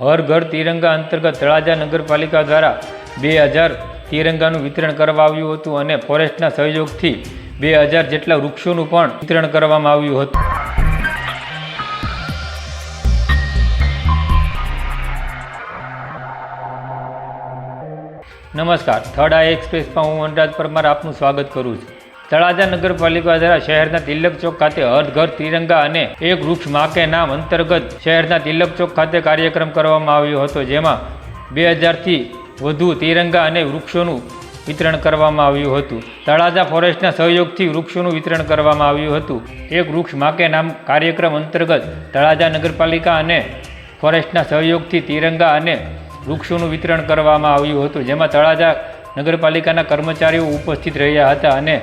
હર ઘર તિરંગા અંતર્ગત તળાજા નગરપાલિકા દ્વારા બે હજાર તિરંગાનું વિતરણ કરવામાં આવ્યું હતું અને ફોરેસ્ટના સહયોગથી બે હજાર જેટલા વૃક્ષોનું પણ વિતરણ કરવામાં આવ્યું હતું. નમસ્કાર. થર્ડ આઈ એક્સપ્રેસમાં હું વનરાજ પરમાર આપનું સ્વાગત કરું છું. તળાજા નગરપાલિકા દ્વારા શહેરના તિલક ચોક ખાતે હર ઘર તિરંગા અને એક વૃક્ષ માકે નામ અંતર્ગત શહેરના તિલક ચોક ખાતે કાર્યક્રમ કરવામાં આવ્યો હતો, જેમાં બે હજારથી વધુ તિરંગા અને વૃક્ષોનું વિતરણ કરવામાં આવ્યું હતું. તળાજા ફોરેસ્ટના સહયોગથી વૃક્ષોનું વિતરણ કરવામાં આવ્યું હતું. એક વૃક્ષ માકે નામ કાર્યક્રમ અંતર્ગત તળાજા નગરપાલિકા અને ફોરેસ્ટના સહયોગથી તિરંગા અને વૃક્ષોનું વિતરણ કરવામાં આવ્યું હતું, જેમાં તળાજા નગરપાલિકાના કર્મચારીઓ ઉપસ્થિત રહ્યા હતા અને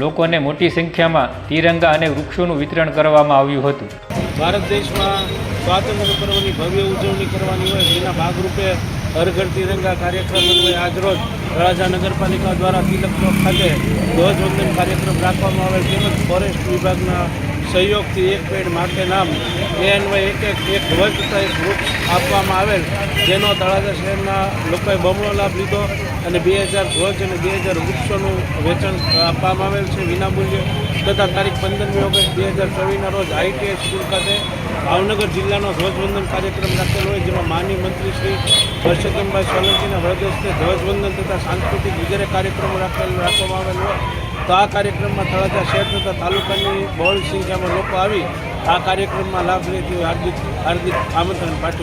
લોકોને મોટી સંખ્યામાં તિરંગા અને વૃક્ષોનું વિતરણ કરવામાં આવ્યું હતું. ભારત દેશમાં સ્વાતંત્ર્ય પર્વની ભવ્ય ઉજવણી કરવાની હોય, એના ભાગરૂપે હર ઘર તિરંગા કાર્યક્રમ અન્વયે આજરોજ તળાજા નગરપાલિકા દ્વારા તિલક ચોક ખાતે ધ્વજવંદન કાર્યક્રમ રાખવામાં આવેલ તેમજ ફોરેસ્ટ વિભાગના સહયોગથી એક પેડ માટે નામ એ અન્વયે એક એક એક ધ્વજ એક વૃક્ષ આપવામાં આવેલ, જેનો તળાજા શહેરના લોકોએ બમણો લાભ લીધો અને બે હજાર ધ્વજ અને બે હજાર વૃક્ષોનું વેચાણ આપવામાં આવેલ છે વિનામૂલ્યે તથા તારીખ પંદરમી ઓગસ્ટ બે હજાર ચોવીસના રોજ આઈટીઆઈ સ્કૂલ ખાતે ભાવનગર જિલ્લાનો ધ્વજવંદન કાર્યક્રમ રાખેલો હોય, જેમાં માનની મંત્રી શ્રી હર્ષદનભાઈ સોલંકીના વરદસ્તે ધ્વજવંદન તથા સાંસ્કૃતિક વગેરે કાર્યક્રમો રાખેલ રાખવામાં આવેલ હોય. તો આ કાર્યક્રમમાં તળાજા શહેર તથા તાલુકાની બહોળી સંખ્યામાં લોકો આવી આ કાર્યક્રમમાં લાભ લે તેવું હાર્દિક હાર્દિક આમંત્રણ પાઠવ્યું